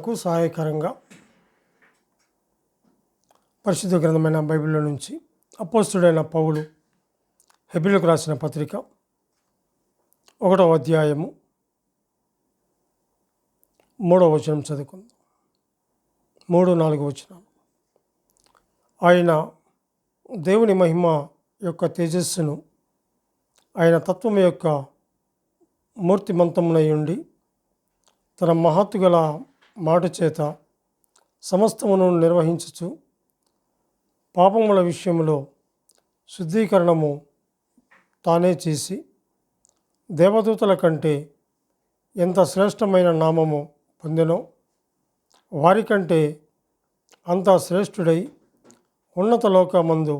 మనకు సహాయకరంగా పరిశుద్ధ గ్రంథమైన బైబిల్లో నుంచి అపోస్తుడైన పౌలు హెబ్రిలకు రాసిన పత్రిక ఒకటవ అధ్యాయము మూడవ వచనం చదువుకుందాం. మూడు నాలుగు వచనాలు. ఆయన దేవుని మహిమ యొక్క తేజస్సును ఆయన తత్వం యొక్క మూర్తిమంతమునై ఉండి తన మహత్తు గల మాట చేత సమస్తమును నిర్వహించుచు పాపముల విషయంలో శుద్ధీకరణము తానే చేసి దేవదూతల కంటే ఎంత శ్రేష్టమైన నామము పొందినో వారికంటే అంత శ్రేష్ఠుడై ఉన్నత లోకమందు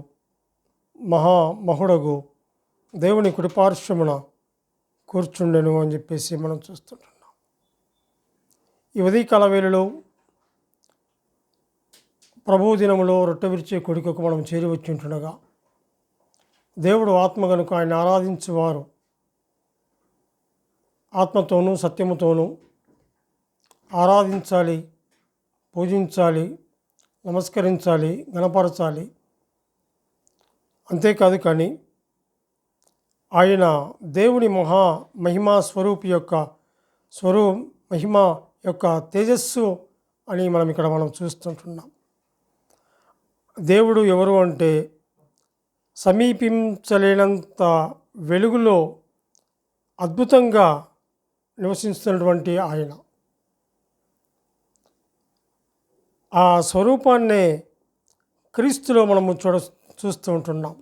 మహా మహుడగు దేవుని కుడిపార్శ్వమున కూర్చుండెను అని చెప్పేసి మనం చూస్తుంటాం ఈ ఉదయకాల వేళలో ప్రభు దినములో రొట్టె విరిచే కొడుకుకు మనం చేరివచ్చుంటుండగా దేవుడు ఆత్మ కనుక ఆయన ఆరాధించేవారు. ఆత్మతోనూ సత్యముతోనూ ఆరాధించాలి పూజించాలి నమస్కరించాలి గణపరచాలి. అంతేకాదు కానీ ఆయన దేవుని మహా మహిమా స్వరూపి యొక్క స్వరూ మహిమ యొక్క తేజస్సు అని మనం ఇక్కడ మనం చూస్తుంటున్నాం. దేవుడు ఎవరు అంటే సమీపించలేనంత వెలుగులో అద్భుతంగా నివసిస్తున్నటువంటి ఆయన. ఆ స్వరూపాన్నే క్రీస్తులో మనము చూడ చూస్తూ ఉంటున్నాం.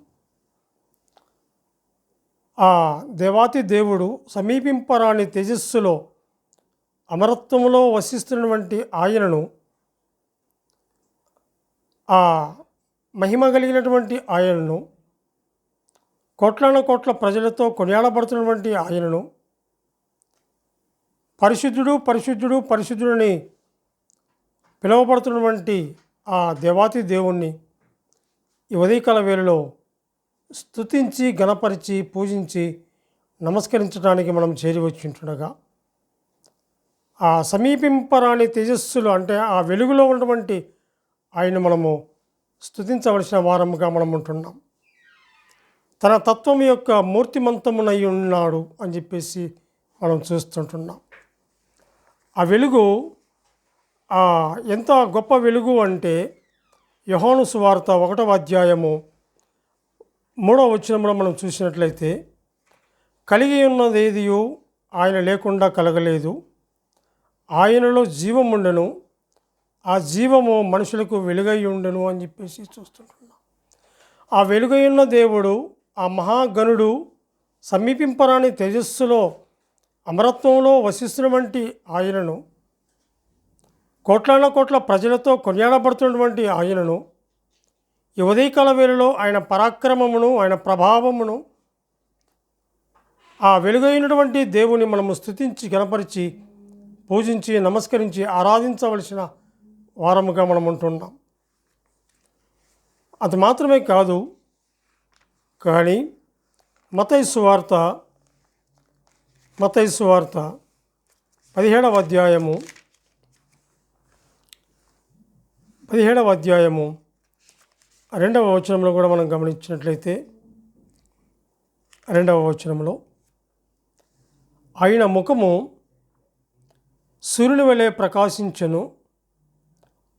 ఆ దేవాతి దేవుడు సమీపింపరాని తేజస్సులో అమరత్వంలో వసిస్తున్నటువంటి ఆయనను ఆ మహిమ కలిగినటువంటి ఆయనను కోట్లన కోట్ల ప్రజలతో కొనియాడబడుతున్నటువంటి ఆయనను పరిశుద్ధుడు పరిశుద్ధుడు పరిశుద్ధుడని పిలువబడుతున్నటువంటి ఆ దేవాతి దేవుణ్ణి ఈ ఉదయకాల వేళలో స్తుతించి గణపరిచి పూజించి నమస్కరించడానికి మనం చేరి వచ్చింటుండగా ఆ సమీపింపరాని తేజస్సులు అంటే ఆ వెలుగులో ఉన్నటువంటి ఆయన మనము స్తుతించవలసిన వారముగా మనం ఉంటున్నాం. తన తత్వం యొక్క మూర్తిమంతమునై ఉన్నాడు అని చెప్పేసి మనం చూస్తుంటున్నాం. ఆ వెలుగు ఆ ఎంత గొప్ప వెలుగు అంటే యహోను సువార్త ఒకటవ అధ్యాయము మూడవ వచనంలో మనం చూసినట్లయితే కలిగి ఉన్నది ఏదియో ఆయన లేకుండా కలగలేదు. ఆయనలో జీవం ఉండను ఆ జీవము మనుషులకు వెలుగై ఉండను అని చెప్పేసి చూస్తుంటున్నాం. ఆ వెలుగై ఉన్న దేవుడు ఆ మహాగణుడు సమీపింపరాని తేజస్సులో అమరత్వంలో వసిస్తున్నటువంటి ఆయనను కోట్లాన కోట్ల ప్రజలతో కొనియాడబడుతున్నటువంటి ఆయనను ఈ ఉదయకాల వేళలో ఆయన పరాక్రమమును ఆయన ప్రభావమును ఆ వెలుగైనటువంటి దేవుని మనము స్థుతించి గణపరిచి పూజించి నమస్కరించి ఆరాధించవలసిన వారముగా మనం ఉంటున్నాం. అది మాత్రమే కాదు కానీ మతైసు వార్త మతైసు వార్త పదిహేడవ అధ్యాయము పదిహేడవ అధ్యాయము రెండవ వచనంలో కూడా మనం గమనించినట్లయితే రెండవ వచనంలో ఆయన ముఖము సూర్యుని వలె ప్రకాశించెను.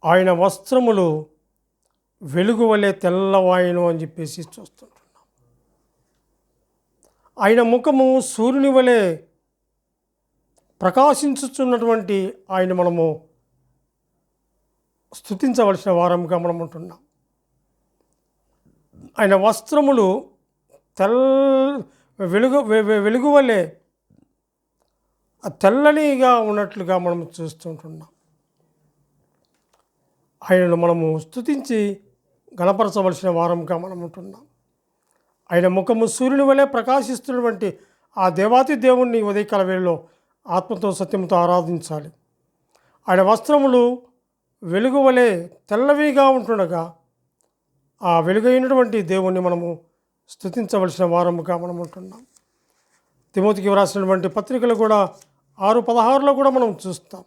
ఆయన వస్త్రములు వెలుగు వలె తెల్లవాయను అని చెప్పేసి చూస్తుంటున్నాం. ఆయన ముఖము సూర్యుని వలె ప్రకాశించుచున్నటువంటి ఆయన మనము స్థుతించవలసిన వారంగా మనం ఉంటున్నాం. ఆయన వస్త్రములు తెల్ వెలుగు వె- వె- వెలుగు వలె తెల్లనిగా ఉన్నట్లుగా మనం చూస్తుంటున్నాం. ఆయనను మనము స్థుతించి గణపరచవలసిన వారంగా మనం ఉంటున్నాం. ఆయన ముఖము సూర్యుని వలె ప్రకాశిస్తున్నటువంటి ఆ దేవాతి దేవుణ్ణి ఉదయకాల వేళలో ఆత్మతో సత్యంతో ఆరాధించాలి. ఆయన వస్త్రములు వెలుగు వలె తెల్లవిగా ఉంటుండగా ఆ వెలుగైనటువంటి దేవుణ్ణి మనము స్థుతించవలసిన వారముగా మనం ఉంటున్నాం. తిమోతికి వ్రాసినటువంటి పత్రికలు కూడా ఆరు పదహారులో కూడా మనం చూస్తాం.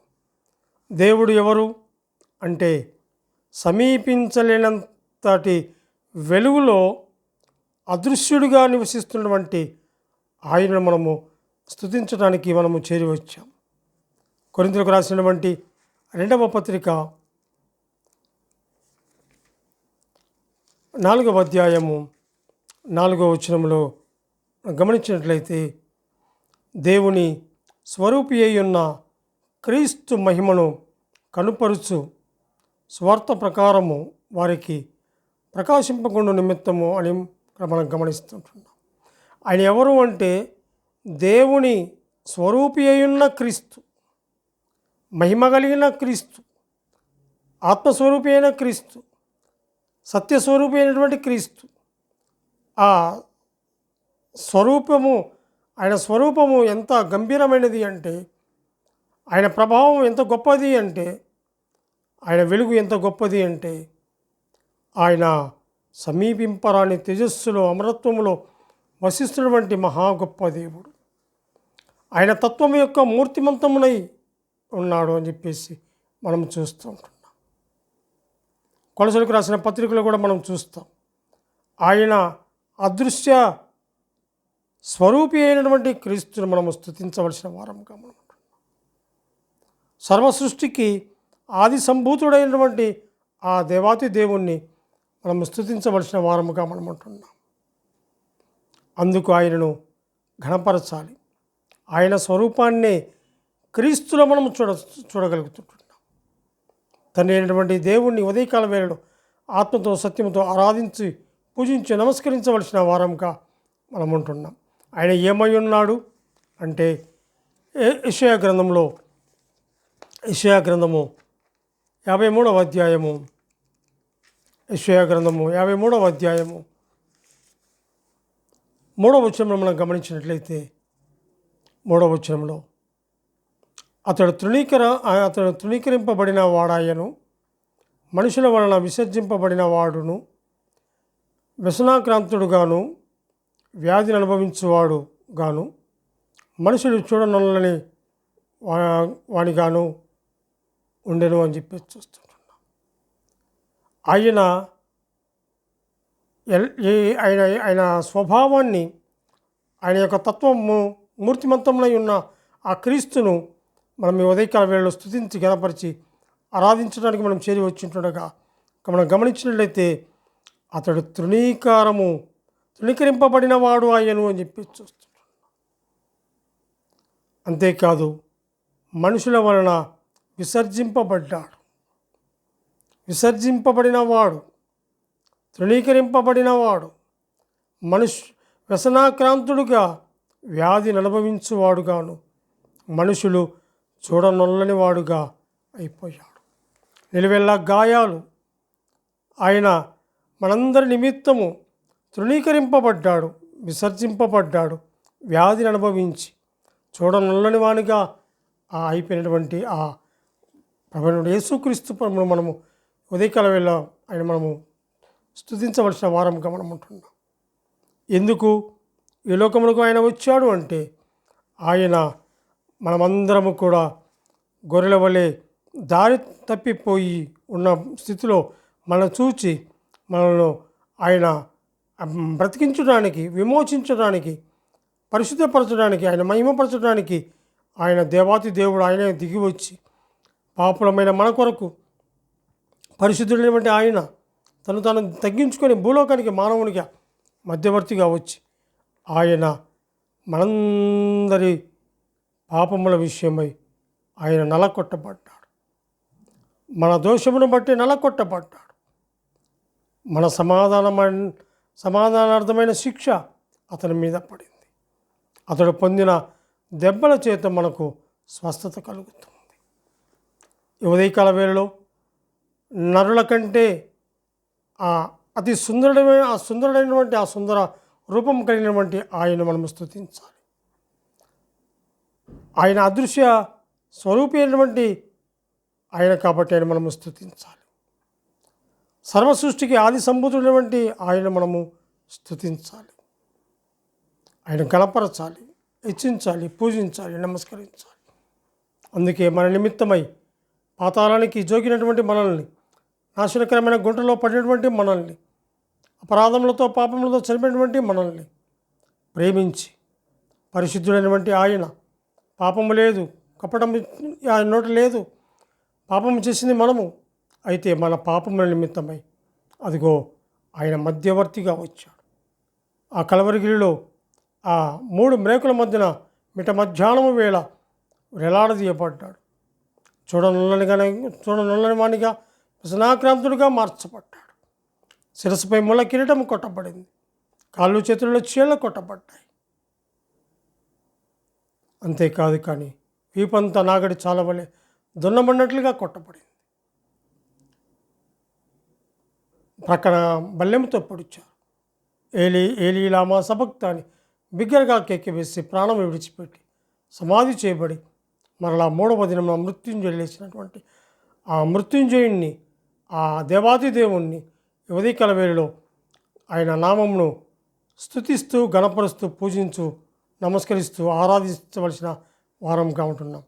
దేవుడు ఎవరు? అంటే సమీపించలేనంతటి వెలుగులో అదృశ్యుడిగా నివసిస్తున్నటువంటి ఆయనను మనము స్తుతించడానికి మనము చేరి వచ్చాం. కొరింతలకు రాసినటువంటి రెండవ పత్రిక నాలుగవ అధ్యాయము నాలుగవ వచనంలో గమనించినట్లయితే దేవుని స్వరూపి అయ్యున్న క్రీస్తు మహిమను కనుపరుచు స్వార్థ ప్రకారము వారికి ప్రకాశింపకుండా నిమిత్తము అని మనం గమనిస్తుంటున్నాం. ఆయన ఎవరు అంటే దేవుని స్వరూపి అయ్యున్న క్రీస్తు మహిమ కలిగిన క్రీస్తు ఆత్మస్వరూపి అయిన క్రీస్తు సత్యస్వరూపి అయినటువంటి క్రీస్తు. ఆ స్వరూపము ఆయన స్వరూపము ఎంత గంభీరమైనది అంటే ఆయన ప్రభావం ఎంత గొప్పది అంటే ఆయన వెలుగు ఎంత గొప్పది అంటే ఆయన సమీపింపరాని తేజస్సులో అమరత్వంలో వసిస్తున్నటువంటి మహా గొప్ప దేవుడు. ఆయన తత్వం యొక్క మూర్తిమంతమునై ఉన్నాడు అని చెప్పేసి మనం చూస్తూ ఉంటున్నాం. కొలసలకు రాసిన పత్రికలు కూడా మనం చూస్తాం. ఆయన అదృశ్య స్వరూపి అయినటువంటి క్రీస్తుని మనము స్థుతించవలసిన వారంగా మనం ఉంటున్నాం. సర్వ సృష్టికి ఆది సంభూతుడైనటువంటి ఆ దేవాతి దేవుణ్ణి మనం స్థుతించవలసిన వారముగా మనం ఉంటున్నాం. అందుకు ఆయనను ఘనపరచాలి. ఆయన స్వరూపాన్నే క్రీస్తులో మనం చూడ చూడగలుగుతుంటున్నాం. తండ్రి అయినటువంటి దేవుణ్ణి ఉదయకాల వేళలో ఆత్మతో సత్యంతో ఆరాధించి పూజించి నమస్కరించవలసిన వారంగా మనం ఉంటున్నాం. ఆయన ఏమై ఉన్నాడు అంటే యషయా గ్రంథంలో యషయా గ్రంథము యాభై మూడవ అధ్యాయము యషయా గ్రంథము యాభై మూడవ అధ్యాయము. మూడవ వచనంలో మనం గమనించినట్లయితే మూడవ వచనంలో అతడు తృణీకర అతడు తృణీకరింపబడిన వాడాయను మనుషుల వలన విసర్జింపబడిన వాడును వ్యసనాక్రాంతుడుగాను వ్యాధిని అనుభవించేవాడు గాను మనుషుడు చూడనొల్లని వా- వానిగాను ఉండెను అని చెప్పి చూస్తుంటున్నాం. ఆయన ఎల్- ఏ- ఆయన ఆయన స్వభావాన్ని ఆయన యొక్క తత్వము మూర్తిమంతములై ఉన్న ఆ క్రీస్తును మనం ఈ ఉదయకాల వేళలో స్థుతించి గనపరిచి ఆరాధించడానికి మనం చేరి వచ్చింటుండగా ఇక మనం గమనించినట్లయితే అతడు తృణీకారము తృణీకరింపబడిన వాడు ఆయను అని చెప్పి చూస్తున్నాడు అంతేకాదు మనుషుల వలన విసర్జింపబడ్డాడు. విసర్జింపబడిన వాడు మనుషు వ్యసనాక్రాంతుడుగా వ్యాధిని అనుభవించువాడుగాను మనుషులు చూడనొల్లని వాడుగా అయిపోయాడు. నిలువెల్లా గాయాలు ఆయన మనందరి నిమిత్తము తృణీకరింపబడ్డాడు విసర్జింపబడ్డాడు వ్యాధిని అనుభవించి. చూడనుల్లని వానిగా ఆ అయిపోయినటువంటి ఆ ప్రభుత్వ యేసుక్రీస్తు ప్రభువును మనము ఉదయకాల వేళ ఆయన మనము స్థుతించవలసిన వారంగా మనం ఉంటున్నాం. ఎందుకు? ఈ లోకములకు ఆయన వచ్చాడు అంటే ఆయన మనమందరము కూడా గొర్రెల వలె దారి తప్పిపోయి ఉన్న స్థితిలో మనం చూచి మనల్ని ఆయన బ్రతికించడానికి విమోచించడానికి పరిశుద్ధపరచడానికి ఆయన మహిమపరచడానికి ఆయన దేవాతి దేవుడు ఆయనే దిగి వచ్చి పాపులమైన మన కొరకు పరిశుద్ధుడైనటువంటి ఆయన తను తాను తగ్గించుకొని భూలోకానికి మానవునిగా మధ్యవర్తిగా వచ్చి ఆయన మనందరి పాపముల విషయమై ఆయన నలకొట్టబడ్డాడు. మన దోషమును బట్టి నలకొట్టబడ్డాడు. మన సమాధానమైన సమాధానార్థమైన శిక్ష అతని మీద పడింది. అతడు పొందిన దెబ్బల చేత మనకు స్వస్థత కలుగుతుంది. ఉదయకాల వేళలో నరుల కంటే ఆ అతి సుందరమైన ఆ సుందరుడైనటువంటి ఆ సుందర రూపం కలిగినటువంటి ఆయన మనం స్థుతించాలి ఆయన అదృశ్య స్వరూపి అయినటువంటి ఆయన కాబట్టి ఆయన మనము స్థుతించాలి సర్వ సృష్టికి ఆది సంభూతుడైనటువంటి ఆయన మనము స్థుతించాలి ఆయన గణపరచాలి హెచ్చించాలి పూజించాలి నమస్కరించాలి. అందుకే మన నిమిత్తమై పాతాళానికి జోకినటువంటి మనల్ని నాశనకరమైన గుంటలో పడినటువంటి మనల్ని అపరాధములతో పాపములతో చనిపోయినటువంటి మనల్ని ప్రేమించి పరిశుద్ధుడైనటువంటి ఆయన పాపము లేదు కపటం ఆయన నోట లేదు పాపము చేసింది మనము అయితే మన పాపముల నిమిత్తమై అదిగో ఆయన మధ్యవర్తిగా వచ్చాడు. ఆ కలవరిగిరిలో ఆ మూడు మేకుల మధ్యన మిట మధ్యాహ్నము వేళ వేలాడదీయబడ్డాడు చూడనుల్లని కానీ చూడనుల్లని వానిగా వ్యసనాక్రాంతుడిగా మార్చబడ్డాడు. శిరస్సుపై ముళ్ళ కిరీటం కొట్టబడింది. కాళ్ళు చేతుల్లో చీళ్ళ కొట్టబడ్డాయి. అంతేకాదు కానీ వీపంతా నాగడి చాలవలే దున్నబడినట్లుగా కొట్టబడింది. ప్రక్కన బల్లెంతో పొడిచారు. ఏలి ఏలీ లామా సబక్త అని బిగ్గరగా కేక్కివేసి ప్రాణం విడిచిపెట్టి సమాధి చేయబడి మరలా మూడవ దినమున మృత్యుంజయుడు లేచినటువంటి ఆ మృత్యుంజయుణ్ణి ఆ దేవాది దేవుణ్ణి యువదీకల వేళలో ఆయన నామమును స్థుతిస్తూ గణపరుస్తూ పూజించు నమస్కరిస్తూ ఆరాధించవలసిన వారంగా ఉంటున్నాం.